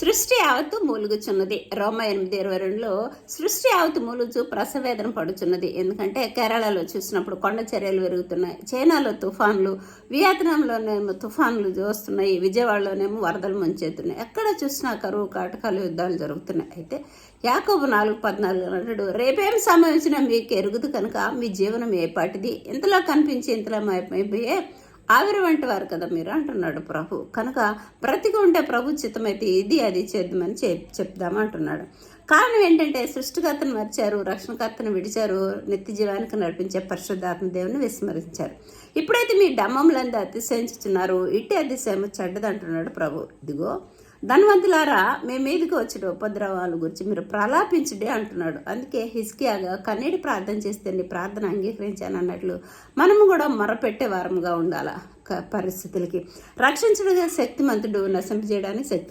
సృష్టి యావత్తు మూలుగుచున్నది. రోమ ఎనిమిది ఇరవై రెండులో సృష్టి యావత్తు మూలుగుచు ప్రసవేదన పడుచున్నది. ఎందుకంటే కేరళలో చూసినప్పుడు కొండ చర్యలు పెరుగుతున్నాయి చైనాలో తుఫాన్లు వియత్నాంలోనేమో తుఫాన్లు వస్తున్నాయి. విజయవాడలోనేమో వరదలు ముంచెత్తున్నాయి. ఎక్కడ చూసినా కరువు కాటకాలు యుద్ధాలు జరుగుతున్నాయి. అయితే యాకోబు నాలుగు పద్నాలుగు అంటాడు రేపేం సంభవించినా మీకు ఎరుగుదు కనుక మీ జీవనం ఏపాటిది ఇంతలో కనిపించి ఇంతలో మైపోయే ఆవిరి వంటి వారు కదా మీరు అంటున్నాడు ప్రభు. కనుక బ్రతికి ఉంటే ప్రభు చిత్తమైతే ఇది అది చేద్దామని చెప్ చెప్దాం అంటున్నాడు. కారణం ఏంటంటే సృష్టికర్తను మర్చారు రక్షణకర్తను విడిచారు నిత్య జీవానికి నడిపించే పరిశుద్ధాత్మ దేవుని విస్మరించారు. ఇప్పుడైతే మీ డమ్మములందు అతిశయించుతున్నారు ఇట్టి అతిశయం చెడ్డదంటున్నాడు ప్రభు. ఇదిగో ధనవంతులారా మీ మీదకి వచ్చిన ఉపద్రవాల గురించి మీరు ప్రలాపించుడే అంటున్నాడు. అందుకే హిస్కియాగా కన్నీటి ప్రార్థన చేస్తే నీ ప్రార్థన అంగీకరించాను అన్నట్లు మనము కూడా మొరపెట్టే వారముగా ఉండాల క- పరిస్థితులకి. రక్షించడానికి శక్తిమంతుడు నశింపజేయడానికి శక్తి